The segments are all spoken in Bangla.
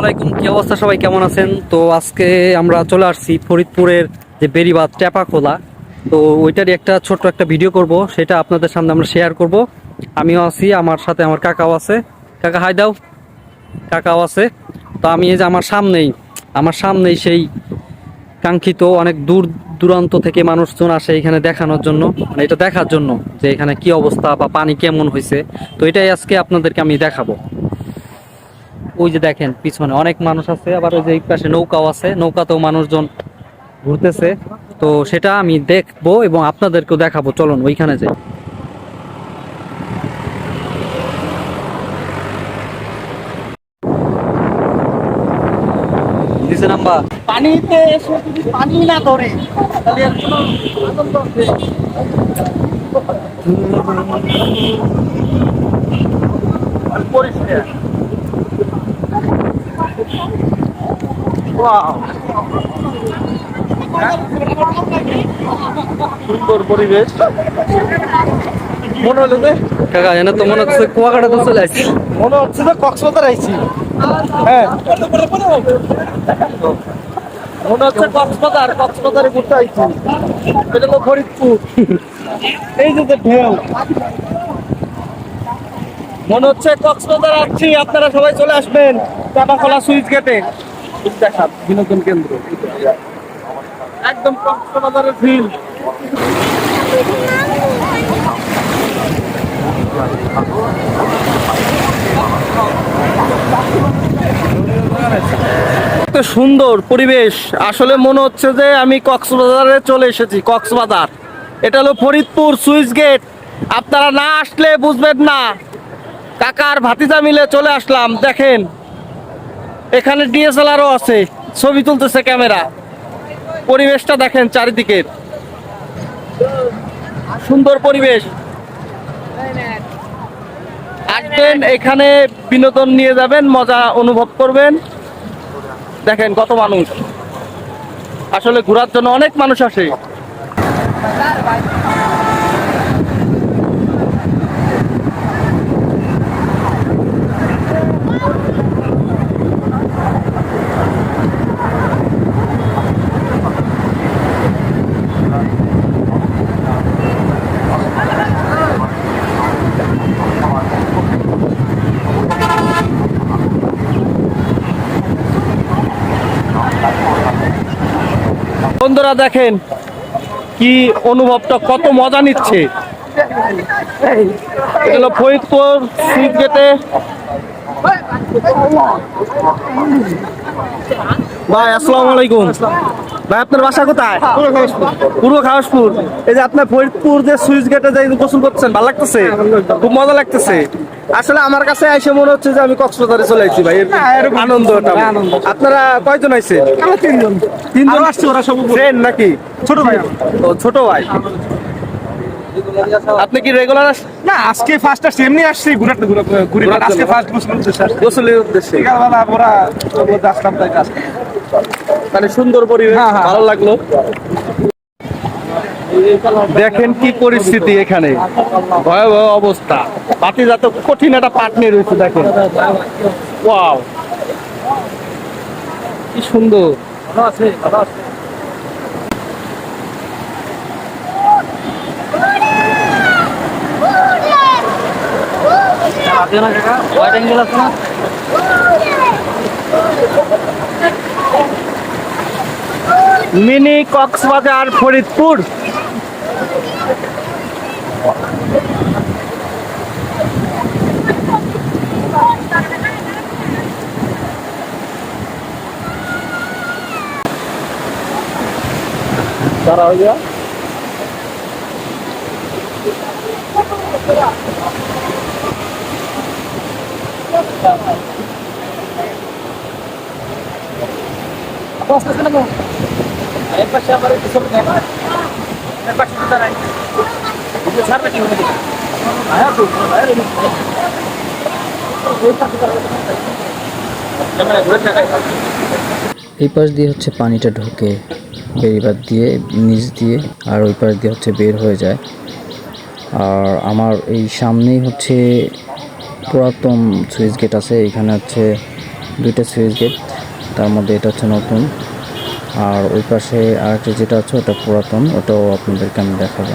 আলাইকুম, কি অবস্থা সবাই? কেমন আছেন? তো আজকে আমরা চলে আসছি ফরিদপুরের যে বেরিবাদ টেপাখোলা তো ওইটারই একটা ছোট্ট একটা ভিডিও করব, সেটা আপনাদের সামনে আমরা শেয়ার করব। আমিও আছি, আমার সাথে আমার কাকাও আছে। কাকা হাই দাও। কাকাও আছে। তো আমি এই যে আমার সামনেই আমার সামনেই সেই কাঙ্ক্ষিত অনেক দূর দূরান্ত থেকে মানুষজন আসে এখানে দেখানোর জন্য মানে এটা দেখার জন্য যে এখানে কি অবস্থা বা পানি কেমন হয়েছে তো এটাই আজকে আপনাদেরকে আমি দেখাবো। ওই যে দেখেন পিছনে অনেক মানুষ আছে আবার ওই যে এই পাশে নৌকাও আছে নৌকাতেও মানুষজন ঘুরতেছে। তো সেটা আমি দেখব এবং আপনাদেরকেও দেখাবো। চলুন ওইখানে যাই। দিছে নাম্বার। পানিতে এসে যদি পানি না ধরে তাহলে কোনো আনন্দ পরিষ্কার। সুন্দর পরিবেশ। মনে হলো যে কাকা এনে তো মনে হচ্ছে কুয়াকাটা তো চলে আসছে। মনে হচ্ছে যে কক্সবাজার আইছি। হ্যাঁ। মনে হচ্ছে কক্সবাজার কক্সবাজারে ঘুরতে আইছি। এটা তো ফরিদপুর। এই যে যে ঢেউ। মনে হচ্ছে কক্সবাজার আসছি আপনারা সবাই চলে আসবেন। চাপাখোলা সুইচ গেটে। দেখান বিনোদন কেন্দ্র। একদম কক্সবাজারের ফিল সুন্দর পরিবেশ। আসলে মনে হচ্ছে যে আমি কক্সবাজারে চলে এসেছি, কক্সবাজার। এটা হলো ফরিদপুর সুইচ গেট। আপনারা না আসলে বুঝবেন না। কাকার ভাতিজা মিলে চলে আসলাম, দেখেন। এখানে ডিএসএলআরও আছে, ছবি তুলতেছে ক্যামেরা। পরিবেশটা দেখেন চারিদিকের। সুন্দর পরিবেশ। আসবেন, এখানে বিনোদন নিয়ে যাবেন, মজা অনুভব করবেন। দেখেন কত মানুষ। আসলে ঘোরার জন্য অনেক মানুষ আসে। বন্ধুরা দেখেন কি অনুভবটা কত মজা নিচ্ছে। এগুলো ফরিদপুর সুইচ গেটে। ভাই আসসালামু আলাইকুম। ভাই আপনার বাসা কোথায়? পূর্ব খাওয়াসপুর এই যে আপনার ফরিদপুর যে সুইচ গেটে যাই গোসল করছেন ভালো লাগতেছে? খুব মজা লাগতেছে। আসলে আমার কাছে এসে মনে হচ্ছে যে আমি কক্সবাজারে চলে আসছি ভাই এর আনন্দটা। আপনারা কয়জন আইছে তিনজন। তিনজন? আসছে ওরা সব ফ্রেন্ড নাকি? ছোট ভাই। ও ছোট ভাই। আপনি কি রেগুলার না আজকে ফার্স্টটা এমনি আসছি ঘুরাতে ঘুরে। আজকে ফার্স্ট গোসল উদ্দেশ্যে আসছি। গোসলের উদ্দেশ্যে। বিকালবেলা আমরা আসলাম তাই কাজ। মানে সুন্দর পরিবেশ হ্যাঁ, হ্যাঁ। ভালো লাগল। দেখেন কি পরিস্থিতি এখানে। ভয়াবহ অবস্থা। বাতি যাতে কঠিন একটা পাট নিয়ে রয়েছে দেখেন। ওয়াও। কি সুন্দর। মিনি কক্সবাজার ফরিদপুর এই পাশ দিয়ে হচ্ছে পানিটা ঢোকে বেরিবাদ দিয়ে, নিচ দিয়ে, আর ওই পাশ দিয়ে হচ্ছে বের হয়ে যায়। আর আমার এই সামনেই হচ্ছে পুরাতন সুইচ গেট আছে, এখানে হচ্ছে দুইটা সুইচ গেট, তার মধ্যে এটা হচ্ছে নতুন। আর ওই পাশে আরেকটা যেটা আছে ওটা পুরাতন ওটাও আপনাদেরকে আমি দেখাবো।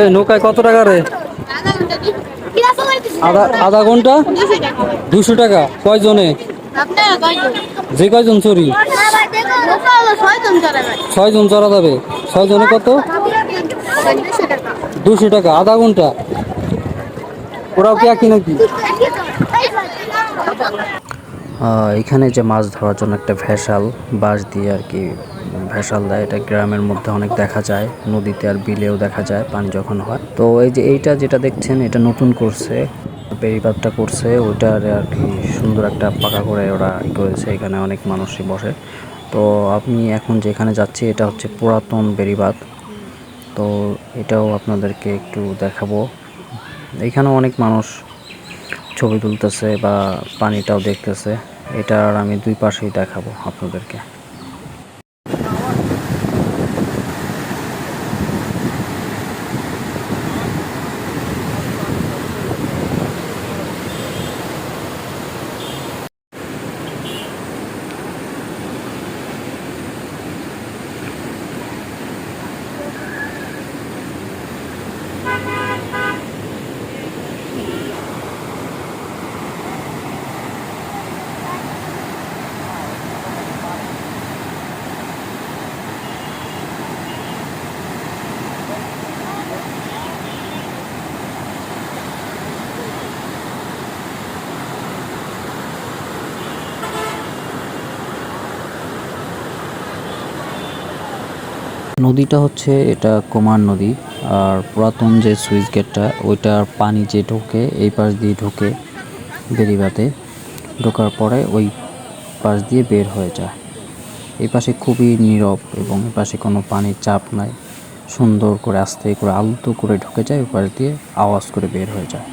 এই নৌকায় কত টাকা রে? আধা ঘণ্টা? দুশো টাকা। কয়জনে? যে কয়জন চুরি ছয়জন চড়া যাবে। ছয়জনে কত? দুশো টাকা। আধা ঘণ্টা। ওরাও কি একই নাকি? এখানে যে মাছ ধরার জন্য একটা ভেসাল বাঁশ দিয়ে আর কি ভেসাল দেয়, এটা গ্রামের মধ্যে অনেক দেখা যায়, নদীতে আর বিলেও দেখা যায় পানি যখন হয়। তো এই যে এইটা যেটা দেখছেন, এটা নতুন করছে বেড়িবাদটা করছে, ওইটার আর কি সুন্দর একটা পাকা করে ওরা করেছে, এখানে অনেক মানুষই বসে। তো আমি এখন যেখানে যাচ্ছি, এটা হচ্ছে পুরাতন বেড়িবাদ তো এটাও আপনাদেরকে একটু দেখাবো। এখানেও অনেক মানুষ ছবি তুলতেছে বা পানিটাও দেখতেছে এটার আমি দুই পাশেই দেখাবো আপনাদেরকে। নদীটা হচ্ছে এটা কুমার নদী, আর পুরাতন যে সুইচ গেটটা, ওইটার পানি যে ঢোকে, এই পাশ দিয়ে ঢোকে বেরিবাতে ঢোকার পরে ওই পাশ দিয়ে বের হয়ে যায়। এই পাশে খুবই নীরব এবং এই পাশে কোনো পানির চাপ নাই। সুন্দর করে আস্তে করে আলতো করে ঢুকে যায় ওই পাশ দিয়ে আওয়াজ করে বের হয়ে যায়।